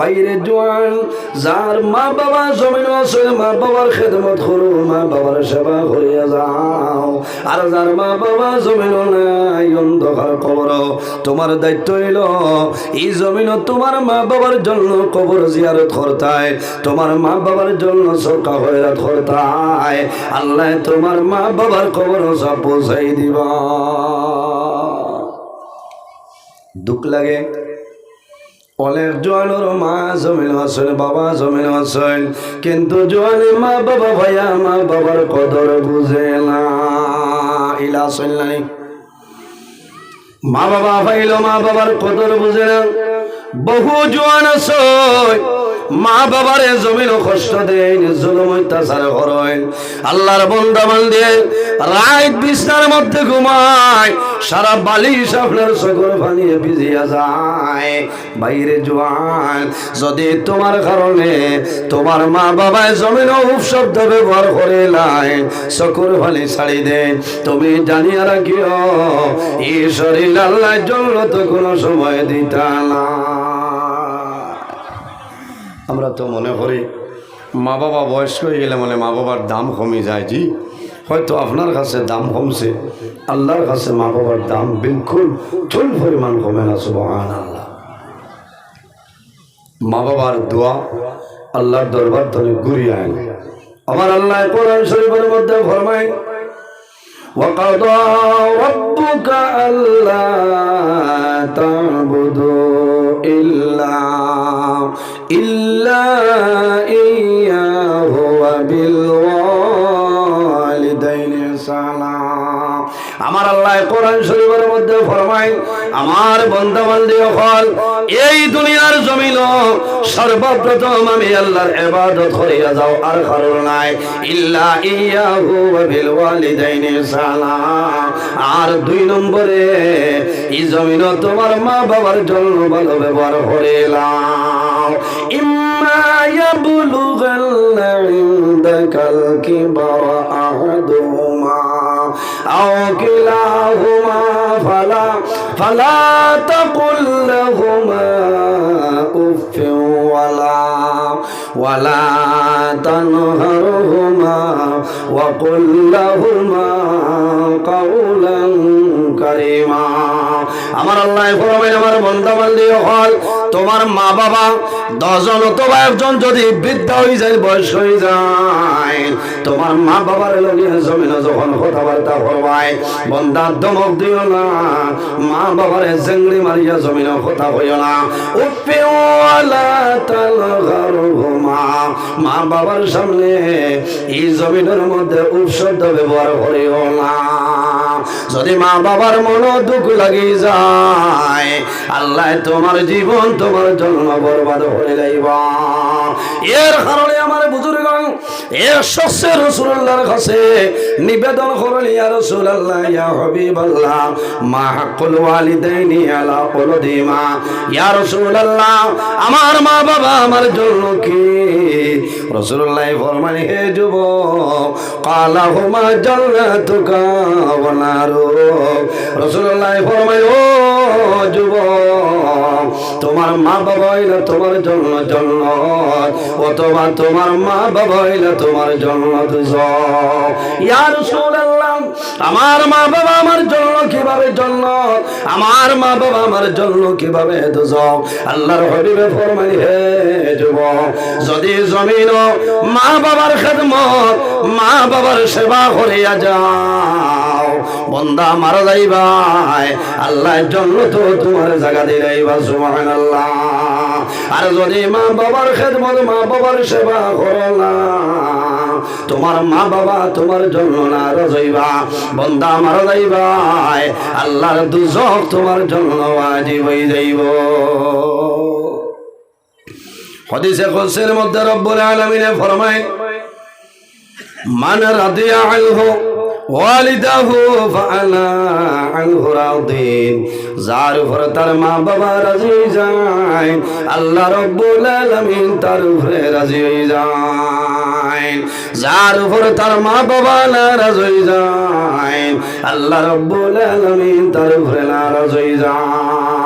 বাইরে জোয়ান, যার মা বাবা জমিন আছে, মা বাবার খেদমত করো, মা বাবার সেবা করিয়া যাও। আর যার মা বাবা জমিন নাই, অন্ধকার কবর, তোমার দায়িত্ব হইল, এই জমিন তোমার মা বাবার জন্য কবর জিয়ারত করতায়, তোমার মা বাবার জন্য সরকা হয়রাত করতায়। আল্লাহ তোমার মা বাবার কবর সব পৌঁছাই দিবা। দুঃখ লাগে? অনেক জোয়ানোর মা জমিন আসেন বাবা জমিন আসেন কিন্তু জোয়ানে মা বাবা ভাইয়া, মা বাবার কদর বুঝে না। ইলা আসেন নাই মা বাবা ভাইল, মা বাবার কদর বুঝে না। বহু জোয়ান আছে মা বাবারে জমিন কষ্ট দেন জুলুম অত্যাচার করেন। আল্লাহর বন্দা বান্দে রাত বিছনার মধ্যে ঘুমায়, সারা বালিশ আপনার চোখের পানিয়ে ভিজিয়া যায়। বাইরে জোয়ান, যদি তোমার কারণে তোমার মা বাবায় জমিন উপশব্দ ব্যবহার করে লাই চকুর পানি ছাড়ি দে তুমি জানিয়া রাখিও এই শরীর আল্লাহর জন্য তো কোনো সময় দিতা না। আমরা তো মনে করি মা বাবা বয়স্ক হয়ে গেলে মানে মা বাবার দাম কমে যায় জি হয়তো আপনার কাছে দাম কমছে আল্লাহর কাছে মা বাবার দাম বিলকুল চুল পরিমাণ কমে না সুবহান আল্লাহ মা বাবার দোয়া আল্লাহর দরবার তলে ঘুরিয়ে আইন আমার আল্লাহ কোরআন শরীফের মধ্যে ফরমায় وقضى ربك ألا تعبدوا إلا إلا إياه وبالوالدين সালাম আমার আল্লাহ কোরআন শরীফের মধ্যে ফরমায় আমার বন্ধু বান্ধব হল এই দুনিয়ার জমিন সর্বপ্রথম আমি আল্লাহর ইবাদত করিয়া যাও আর কারণ নাই ইল্লা ইয়াহু ওয়া বিল ওয়ালিদাইনি সালাম আর দুই নম্বরে এই জমিন তোমার মা বাবার জন্য ভালো ব্যবহার করিলাম ইম্মা ইয়াবলুগান্না ইনদাকাল কিবারা আহাদুহুমা আও কিলাহুমা ফালা ফালা তাকুল লাহুমা উফ ওয়ালা ওয়ালা তানহারহুমা وقل لهما قولا কারিমা আমার আল্লাহ ফরমাইন আমার বন্ধা বান্ধব হল তোমার মা বাবা দশজন অথবা একজন যদি বৃদ্ধ হয়ে যায় বয়স হয়ে যায়, তোমার মা বাবার লগে জমিন যখন কথাবার্তা করবাই বন্ধা দমক দিও না মা বাবারে জেংড়ি মারিয়া জমিন কথা হইও না। মা বাবার সামনে এই জমিনের মধ্যে উপশব্দ ব্যবহার করিও না। যদি মা বাবার মন দুঃখ লাগে যায়, আল্লাহ তোমার জীবন তোমার জন্য বরবাদ হয়ে যাইব এর কারণে আমার বুজুর্গ শস্যে রসুল্লাহর কাছে নিবেদন করলি ইয়া রসুল্লাহ ইয়া হাবিবাল্লাহ, মা হাক্কুল ওয়ালিদাইনি আলা ওয়ালিদিমা ইয়া রাসূলুল্লাহ, আমার মা বাবা আমার জন্য কি? রসুল্লাহ ফরমান, হে যুবক, কালা হুমা জান্নাতুকা ওয়া নারুক। রসুল্লাহ ফরমান ও যুবক, তোমার মা বাবা হইলে তোমার জন্য জন্ম অথবা তোমার মা বাবা হইলে তোমার জন্য ইয়ার সুর রাসূলুল্লাহ আমার মা বাবা আমার জন্য কীভাবে জন্নত আমার মা বাবা আমার জন্য কীভাবে দুজক আল্লাহর হবিবে ফরমাই হে যুবক, যদি জমিন মা বাবার খেদমত, মা বাবার সেবা করিয়া যাও। বন্দা মারা যাইবাই, আল্লাহর জন্য তো তোমার জায়গা দিলাইবা সুবহান আল্লাহ আর যদি মা বাবার খেদমত, মা বাবার সেবা করো না তোমার মা বাবা তোমার জন্য না রজইবা। বন্দা আমার যাইবাই আল্লাহর দুজক তোমার জন্য আজি হয়ে যাইব। হদিসে কোসের মধ্যে রব্বুল আলামিনে ফরমায়, মান রাদিয়া আনহু ওয়ালিদাহু ফাআনা আনহু রাদিন যার উপর তার মা বাবা রাজি যায়, আল্লাহ রব্বুল আলামিন তার উপরে রাজি হয়ে যায়, যার উপর তার মা বাবা নারাজ হয়ে যায়, আল্লাহ রব্বুল আলামিন তার উপরে নারাজ যায়।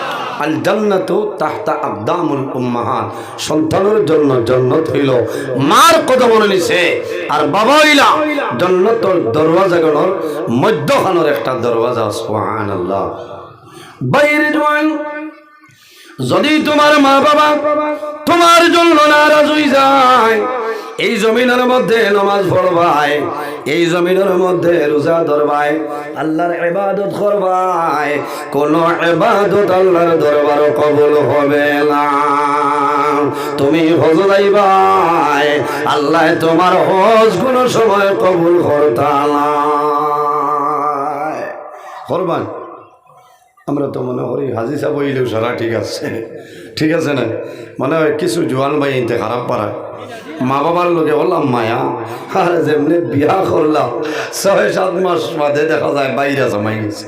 আল জান্নাতু তাহতা আকদামুল উম্মাহাত। সন্তানের জন্য জান্নাত হইল। মার কদম নিছে। আর বাবা হইলা জান্নাতর দরওয়াজাগুলোর মধ্যখানের একটা দরওয়াজা, সুবহানাল্লাহ। বাইরে জোয়ান, যদি তোমার মা বাবা তোমার জন্য নারাজ হয়ে যায় এই জমিনের মধ্যে নমাজ পড়বাই এই জমিনের মধ্যে রোজা ধরবাই আল্লাহর ইবাদত করবাই কোন ইবাদত আল্লাহর দরবার কবুল হবে না। তুমি হজ যাইবাই আল্লাহ তোমার হজ কোন সময় কবুল করতালা করবান? আমরা তো মনে করি হাজি সাহেব হইলেও সারা ঠিক আছে। ঠিক আছে না? মানে কিছু জোয়ান ভাই ইনতে খারাপ পারায় মা বাবার লোকে বললাম, মায়া, আর যেমনি বিয়া করলাম ছয় সাত মাস বাদে দেখা যায় বাইরে জমাই গেছে।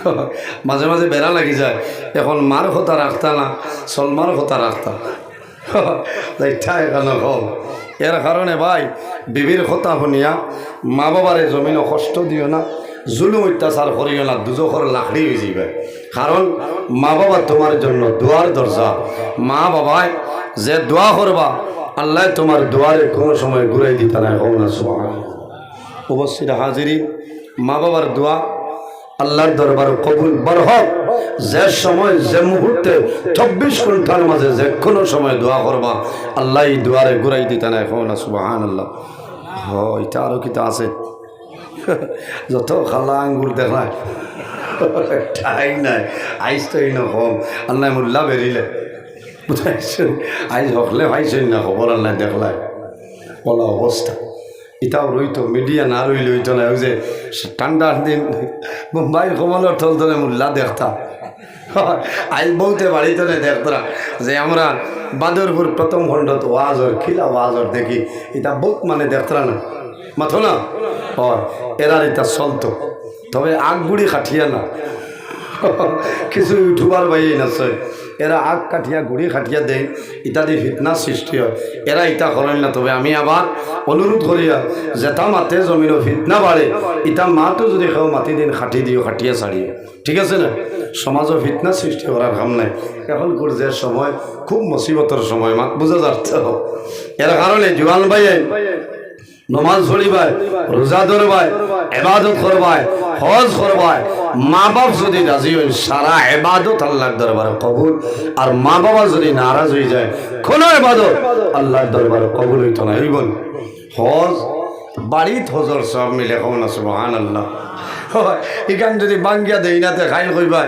মাঝে মাঝে বেড়া লাগি যায়, এখন মার কথা রাখতা না সলমার কথা রাখতা। দেখা এখানে হল এর কারণে ভাই, বিবির কথা শুনিয়া মা বাবারে জমিনে কষ্ট দিও না, জুলুম অত্যাচার করিও না দুজোখর লাকড়ি হয়ে যাবে কারণ মা বাবা তোমার জন্য দোয়ার দরজা মা বাবায় যে দোয়া করবা আল্লাহ তোমার দোয়ারে কোনো সময় ঘুরাই দিতে না হোক না সুবহান অবশ্যই হাজিরি, মা বাবার দোয়া, আল্লাহর দরবার কবুল বরহক যে সময়, যে মুহূর্তে চব্বিশ ঘণ্টার মাঝে যে কোনো সময় দোয়া করবা, আল্লাহ দোয়ারে ঘুরাই দিতে না হোক না সুবাহান আল্লাহ হ, এটা আরও কিতা আছে? যত খালা আঙ্গুর দেখায় ঠাই নাই, আইস তো এই নকম আল্লাহ মোল্লা বেরিলে। বুঝাইছেন? আইস হকলে ভাইছেন না, খবর আল্লাহ দেখলাই বলা অবস্থা। এটাও রইতো, মিডিয়া না রইল হইতো না যে ঠান্ডার দিন মুম্বাই কমলের থল তলে মোল্লা দেখতাম আজ বহুতে বাড়িতে দেখতরা, যে আমরা বাদরপুর প্রথম খণ্ডত ওয়াজর, খিলা ওয়াজর দেখি এটা বহুত মানে দেখতরা না। মাথো না? হয়, এরার এটা চলতো। তবে আগ বুড়ি খাটিয়া না। কিছু ইউটিউবার বাইয়ে নাচয়। এরা আগ কাঠিয়া, গুড়ি খাটিয়া দেয় ইত্যাদি ফিটনাস সৃষ্টি হয়। এরা ইটা করেন না, তবে আমি আবার অনুরোধ করিয়া জেঠা মাতে জমিনও ফিটনা বাড়ে ইটা মাতো যদি খাও মাটি দিন খাটি দিও খাটিয়া ছাড়িও ঠিক আছে না? সমাজও ফিটনাস সৃষ্টি করার কাম নাই। এখন যে সময়, খুব মুসিবতের সময়, মাত বোঝা যাচ্ছে। এর কারণে জোয়ান ভাইয়ে নমাজ ধরিবায়, রোজা ধরবায় এবাদত করবায়, হজ করবায় মা বাপ যদি রাজি হয়, সারা এবাদত আল্লাহর দরবারে কবুল। আর মা বাবা যদি নারাজ হয়ে যায়, কোনো এবাদত আল্লাহর দরবারে কবুল হইতো না। এই বল, হজ, বাড়িত হজর সব মিলে কমন আছে মহান আল্লাহ এখান যদি বাঙ্গিয়া দেই না তে খাইল কইবা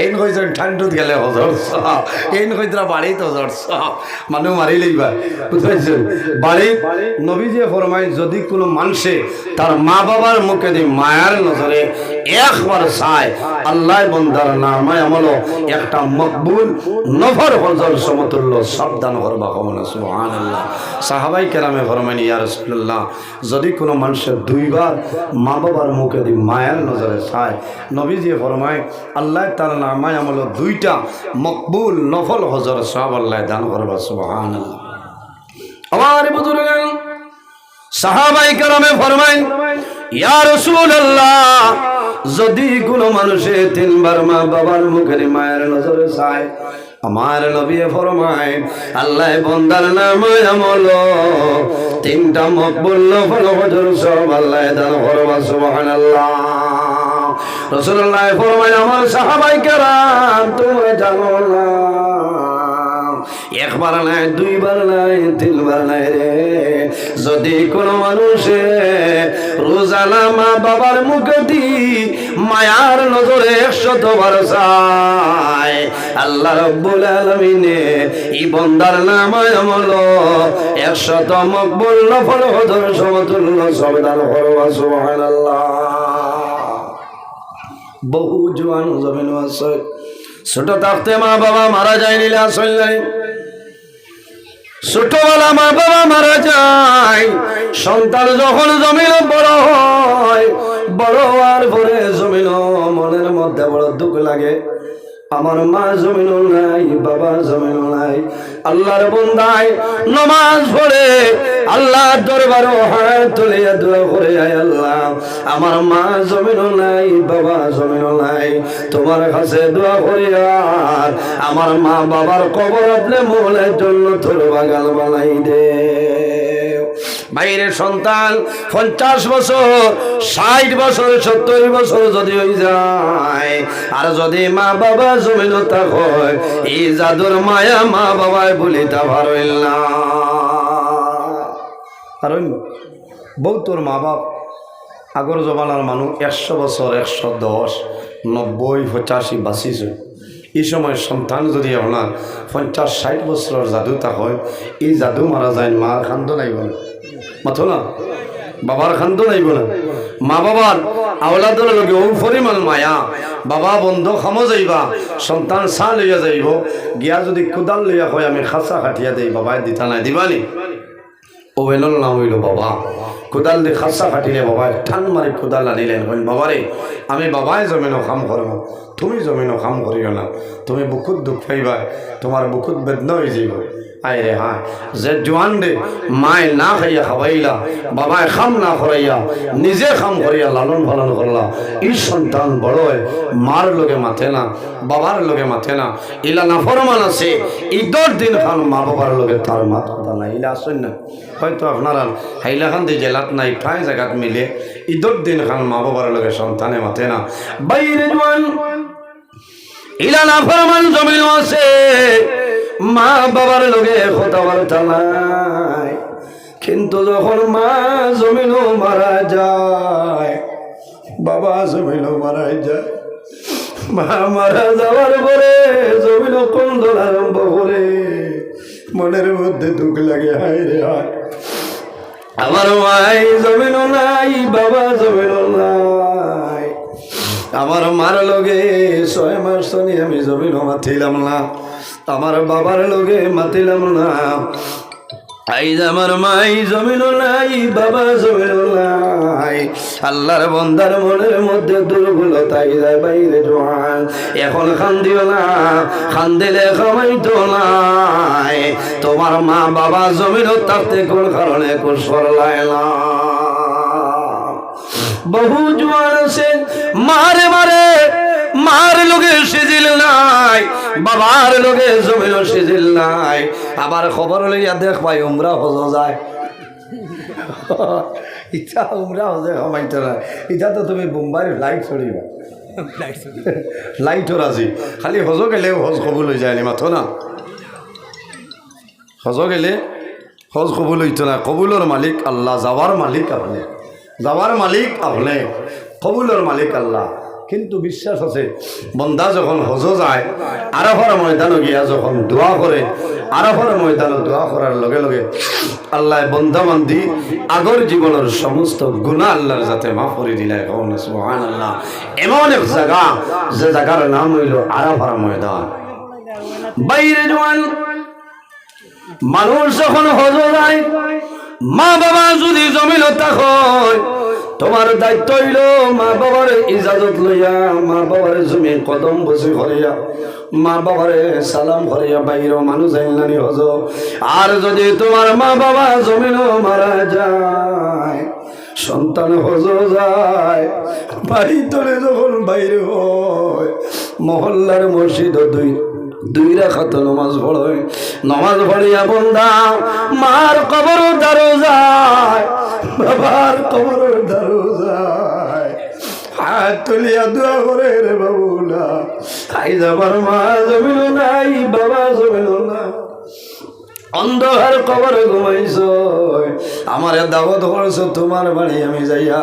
এইন কইছেন ঠান্ডুত গেলে হজর সব এইন কইতরা বাড়িত হজর সব মানুহ মারি লইবা বুঝাইছেন? বাড়ি নবী যে ফরমাই যদি কোনো মানুষে তার মা বাবার মুখে দিয়ে মায়ার নজরে একবার চায়, আল্লাহ বন্দার নামায় আমল, একটা মকবুল নফর হজর সমতুল্য সাবধান করবা কমন সুবহান আল্লাহ সাহাবাই কেরামে ফরমাইন ইয়া রাসূলুল্লাহ, যদি কোনো মানুষের দুইবার মা বাবার মুখে দিয়ে মায়ার নজরে চায়। নবীজি ফরমায়, আল্লাহ তার নামায় আমল দুইটা মকবুল নফল হজর সব আল্লাহ দান করবা সুবহান আমার যদি কোনো মানুষে তিনবার মা বাবার মুখের মায়ের নজরে চায় আমার নবী ফরমায়, আল্লাহ বন্দার নাম আমল। তিনটা মকবুল নফল হজর সব আল্লাহ দান ফরমা সুবহানাল্লাহ। রাসূলুল্লাহ ফরমায়, আমার সাহাবাই কারাম তুমি জানো না। একবার নাই, দুইবার নাই, তিনবার নাই রে। যদি কোনো মানুষে রোজানা মা বাবার মুখে দি মায়ার নজরে একশত বার চায় আল্লাহ রব্বুল আলমিনে ই বন্দার নামায় আমল, একশত মকবুল, নফল হজর সমতুল্য সবদান করবা সুবহানাল্লাহ। বহু জোয়ান জমিন আছে। ছোট থাকতে মা বাবা মারা যায় নিলে আসল নাই। ছোটবেলা মা বাবা মারা যায়, সন্তান যখন জমিন বড় হয়, বড় হওয়ার পরে জমিন মনের মধ্যে বড় দুঃখ লাগে। আমার মা জমিন নাই, বাবা জমিন নাই। আল্লাহর বন্দায় নমাজ পড়ে আল্লাহ দরবার হাত দোয়া করে আল্লাহ, আমার মা জমিন নাই, বাবা জমিন নাই। তোমার কাছে দোয়া করি আর, আমার মা বাবার কবর আপনি মোলের জন্য তোর বাগান বানাই দে। বাইরের সন্তান পঞ্চাশ বছর, ষাট বছর, সত্তর বছর যদি হয়ে যায়, আর যদি মা বাবা জমিনতা হয়, এই জাদুর মায়া মা বাবায় বলিতা পারইল না। কারণ বউ তোর মা বাপ, আগর জমানার মানুষ একশো বছর, একশো দশ, নব্বই, পঁচাশি বাঁচিছে এই সময় সন্তান যদি আপনার পঞ্চাশ, ষাট বছরের জাদুটা হয়, এই জাদু মারা যায় মার খান্দ নাইব না মাথো না বাবার খান্দ নাইব না। মা বাবার আওলাদর লগে ও পরিমাণ মায়া। বাবা বন্ধ খামো যাইবা, সন্তান চা লইয়া যাইব। গিয়া যদি কোদাল লইয়া হয় আমি খাঁচা কাটিয়া দেই, বাবাই দিতা নাই, দিবানি? ও এনল নাম হইল বাবা। কোদাল দিয়ে খাসা ফাটিলে বাবা ঠান মারি কোদাল আনিলেন। কইন বাবারে আমি বাবাই জমিনও কাম করব তুমি জমিনও কাম করিও না। তুমি বুকুত দুঃখ পাইবা তোমার বুকুত বেদনা হয়ে যাইব। আয় রে যে জোয়ান রে, মায় না খাইয়া খাবাইলা বাবায় খাম না করাইয়া, নিজে খাম করিয়া লালন পালন করলা। এই সন্তান বড় মার লোকে মাথে না, বাবার লোকে মাথে না। ইলা না ফরমান আছে, ঈদর দিন খান মা বাবার লোকে তার কথা নাই। ইলা আসেন না। হয়তো আপনারা হাইলাকান্দি জেলাত নাই, ঠাই জায়গাত মিলে ঈদর দিন খান মা বাবার লোকে সন্তানে মাথে না। বাইরে জোয়ান, ইলা না ফরমান জমিন আছে। মা বাবার লগে কথাবার্তা নাই। কিন্তু যখন মা জমিনও মারা যায়, বাবা জমিনও মারা যায়। মা মারা যাওয়ার পরে জমিনও কন্দল আরম্ভ করে মনের মধ্যে দুঃখ লাগে, হায় রে হায়। আমার মাই জমিনও নাই, বাবা জমিনও নাই। আমার মার লগে ছয় মাস তনি আমি জমিনও মাতিলাম না। আমার বাবার লগে মাতিলাম না। আইজ আমার মাই জমিন নাই, বাবা জমিন নাই। আল্লাহর বন্দার মনের মধ্যে দুর্বলতাই যায় বাইরে জোয়ান। এখন খান্দিও না, খান্দিলে খামাইতো নাই তোমার মা বাবা জমিন তাতে কোন কারণে কোন সরলায় না। বহু জোয়ান আছে, মারে মারে মার লোকে সিজিল নাই বাবার লোকে জমিও সিজিল নাই। আবার খবর লইয়া দেখ ভাই উমরা হজ যায়। ইচ্ছা উমরা হজে কমাইতে না ইচ্ছা তো তুমি বোম্বাই লাইট চড়িবা লাইটও রাজি খালি হজ গেলে হজ কবুল যায়নি মাথো না? হজ গেলে হজ কবুল হইতো না। কবুলের মালিক আল্লাহ যাওয়ার মালিক আপনি। যাওয়ার মালিক আপনি। কবুলের মালিক আল্লাহ। কিন্তু বিশ্বাস আছে, বন্দা যখন হজ যায় আরফার ময়দানও গিয়া যখন দোয়া করে আরফার ময়দানও দোয়া করার লগে লগে আল্লাহ বন্ধা বান্ধি আগর জীবনের সমস্ত গুণা আল্লাহর যাতে মাফ করে দিলে। আল্লাহ এমন এক জায়গা যে জায়গার নাম হইল আরাফার ময়দান। বাইরে জোয়ান, মানুষ যখন হজ যায় মা বাবা যদি জমিন হয় তোমার দায়িত্ব হইল মা বাবার ইজাজত লইয়া, মা বাবার জমি কদম বসে করিয়া, মা বাবারে সালাম করিয়া বাইর মানুষ আইলানি হজ। আর যদি তোমার মা বাবা জমিন মারা যায়, সন্তান হজ যায়, বাড়ি তোলে যখন বাইরে হয়, মহল্লার মসজিদ দুই দুই রাখাত নমাজ পড়ে নমাজ পড়িয়া বন্ধা মার কবর দারো যায়। বাবার কবর দারো যায়। হাত তুলিয়া দোয়া করে রে বাবু না আই যাবার মা জমিল নাই, বাবা জমিল না অন্ধকার কবরে ঘুমাইছ। আমার দাওয়াত করেছ তোমার বাড়ি, আমি যাইয়া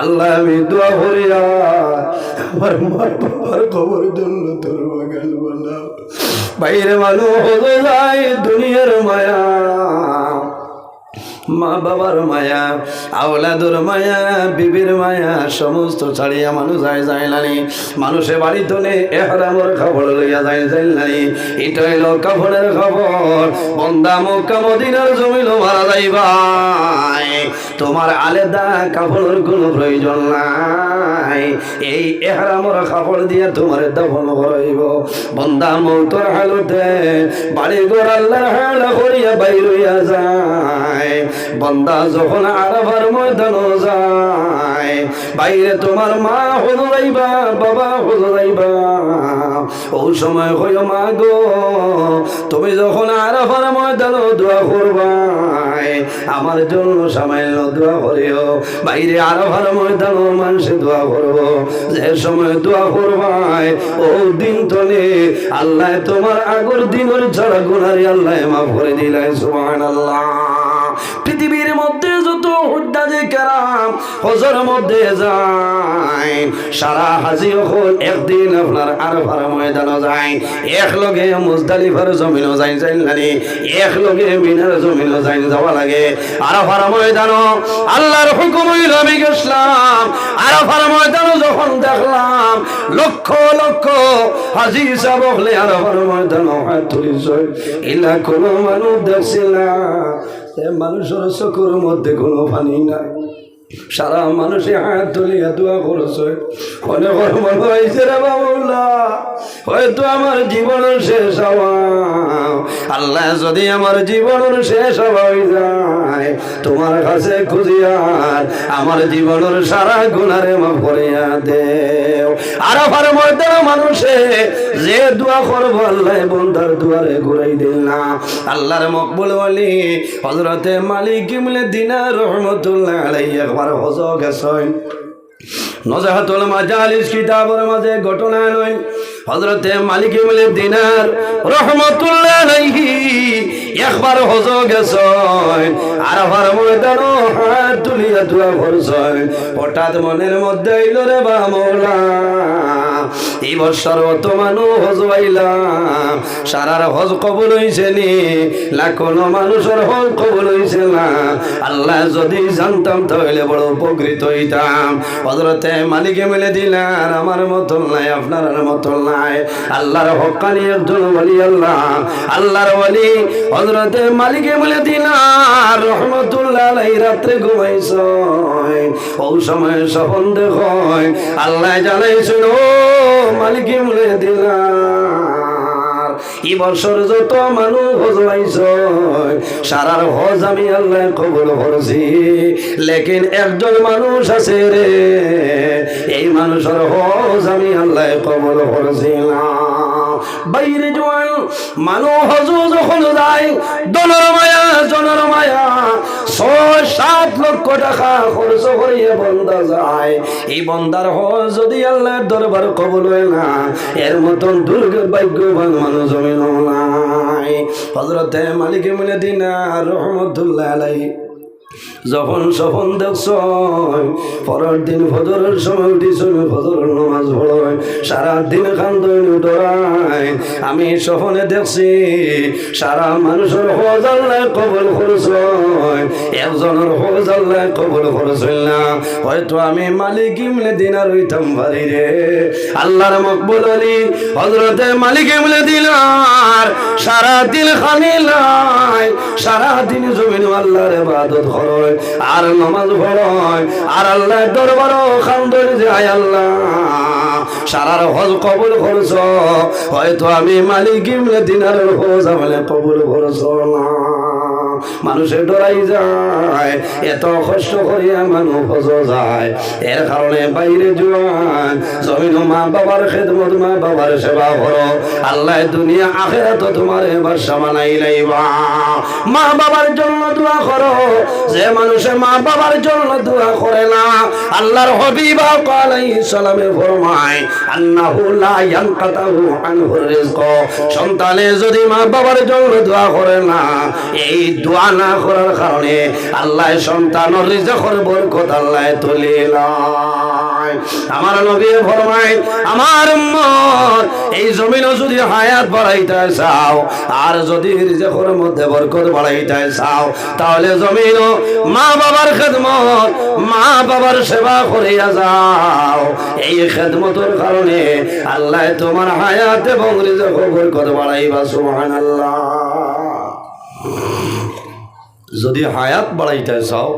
আল্লাহ, আমি দোয়া করিয়া আমার মার বাবার কবর জন্য তোর বাগান বানাও বাইরে মানুষ দুনিয়ার মায়া। মা বাবার মায়া, আওলাদুর মায়া, বিবির মায়া, সমস্ত ছাড়িয়া মানুষ যায় যায় নানি মানুষে বাড়ি তোলে এহরামর খবর লইয়া যায় নানি এটা হইল কাপড়ের খবর। বন্দা মক্কা মদিনার জমিল মারা যাইবাই। তোমার আলাদা কাপড়ের কোনো প্রয়োজন নাই। এই এহরামর কাপড় দিয়ে তোমার দফন করাইব। বন্দা মৌতর হালতে বাড়ি আল্লাহর হাল করিয়া হইয়া যায়। বন্দা যখন আরবার ময়দান যায়, বাইরে তোমার মা হজরাইবা বাবা হজরাইবা ও সময় হইও মা গো, তুমি যখন আরবার ময়দান দোয়া করবাই আমার জন্য সামান্য দোয়া করিও। বাইরে আরবার ময়দান মানুষে দোয়া করব। যে সময় দোয়া করবাই ও দিন তলে আল্লাহ তোমার আগর দিনের ছাড়া গুনারি আল্লাহ মাফ করে দিলাই সুবহান একদিন আপনার ময়দান যায় এক লগে মুজদালিফার জমিনও যাই যাই লাগে এক লগে মিনার আল্লাহর হুকুম আমি গেছিলাম। আরফার ময়দান যখন দেখলাম, লক্ষ লক্ষ হাজি সাহেব হলে আরফার ময়দান হাত তুলিস ইলা কোনো মানুষ দেখছিলাম মানুষের করো মধ্যে কোনো পানি নাই। সারা মানুষে হাত তুলিয়া দোয়া করছে। অনেক মানুষ আইসে রে বাবুল্লা হয়তো আমার জীবনের শেষ হওয়া। আল্লাহ যদি আমার জীবনের শেষ হওয়া হয়ে যায়, তোমার কাছে খুঁজিয়ার আমার জীবনের সারা গুণারে মাফ করিয়া দেও। আর আমার মধ্যে মানুষে যে দোয়া করব, আল্লাহ বন্ধার দুয়ারে ঘুরাই দিল না। আল্লাহর মকবুল বলি হজরতে মালিক ইমলে দিনা রহমতুল্লাহ একবার হজ গেছেন নজাহাতুল মাজালিস কিতাবের মাঝে ঘটনা নয়। হজরতে মালিক ইমলে দিনার রহমতুল্লাহ আলাইহি একবার হজ গেছেন আর আবার ময়দানো হাত তুলিয়া হঠাৎ মনের মধ্যে এলো রে বা এই বছর আল্লাহ যদি জানতাম তাহলে বড় উপকৃত হইতাম। হজরতে মালিকে মিলে দিলার আমার মতন নাই, আপনার মতন নাই। আল্লাহর হকানি একজন বলি আল্লাহ। আল্লাহর বলি হজরতে মালিকে মিলে দিলার রহমতুল্লাহ রাত্রে ঘুমাইছ ও সময় সপন দেখ আল্লাহ জানাইছিল মালিকে মিলে দিলার ই বছর যত মানুষ সারার হজ আমি আল্লাহ কবল করছি। লেকিন একজন মানুষ আছে রে, এই মানুষের হজ আমি আল্লাহ কবল করছি না বাইরে জোয়ান মানুষ হজ যখন যায় দলের মায়া জনের মায়া, ছয়, সাত লক্ষ টাকা খরচ বন্দা যায়। এই বন্দার যদি আল্লাহর দরবার কবল হয় না এর মতন দুর্ভাগ্যবান মানুষ জমিন নাই হজরতে মালিক মিলে দিনা রহমতুল্লাহ যখন সফন দেখছ, পরের দিন ফজরের সময় উঠিছিল, ফজরের নামাজ পড়য় সারা দিন কান্দন উঠরায় আমি সফনে দেখছি, সারা মানুষের হজ আল্লাহ কবল করছ একজনের হজ আল্লাহ কবল করছিল না। হয়তো আমি মালিক ইমলে দিনার হইতাম পারি রে। আল্লাহর মকবুল আলী হজরতে মালিক ইমলে দিনার। সারা দিন খানি লাই সারা দিন জমিন আল্লাহর ইবাদত করয়। আর নামাজ পড়য়। আর আল্লাহ দরবার খান্দর যায় আল্লাহ। সারার হজ কবুল করছ। হয়তো আমি মালিক ইমলে দিনার হজ আমলে কবুল করছ না। মানুষে ডরাই যায়, এত কষ্ট করিয়া মানুষ হজ যায়। এর কারণে বাইরে জোয়ান, জমিন মা বাবার খেদমত, মা বাবার সেবা করো। আল্লাহ দুনিয়া আখেরা তো তোমার এবার সামানাই লাইবা মা বাবার জন্য দোয়া করো, যে মানুষে মা বাবার জন্য দোয়া করে না। আল্লাহর হবিবা আলাইহিস সালামে ফরমায়, আন্নাহু লা ইয়ানকাতাহু আনহু রিজক। সন্তানে যদি মা বাবার জন্য দোয়া করে না, এই দোয়া দোয়া না করার কারণে আল্লাহ রিজেকর বরকত আল্লাহ তুলিলায় আমার নবী ফরমায়, আমার উম্মত, এই জমিনও যদি হায়াত বাড়াইতে চাও, আর যদি রিজেকর মধ্যে বরকত বাড়াইতে চাও, তাহলে জমিনও মা বাবার খেদমত মা বাবার সেবা করিয়া যাও। এই খেদমতের কারণে আল্লাহ তোমার হায়াত এবং রিজেকর বরকত বাড়াইবা, সুবহানাল্লাহ। যদি হায়াত বাড়াইতে চাও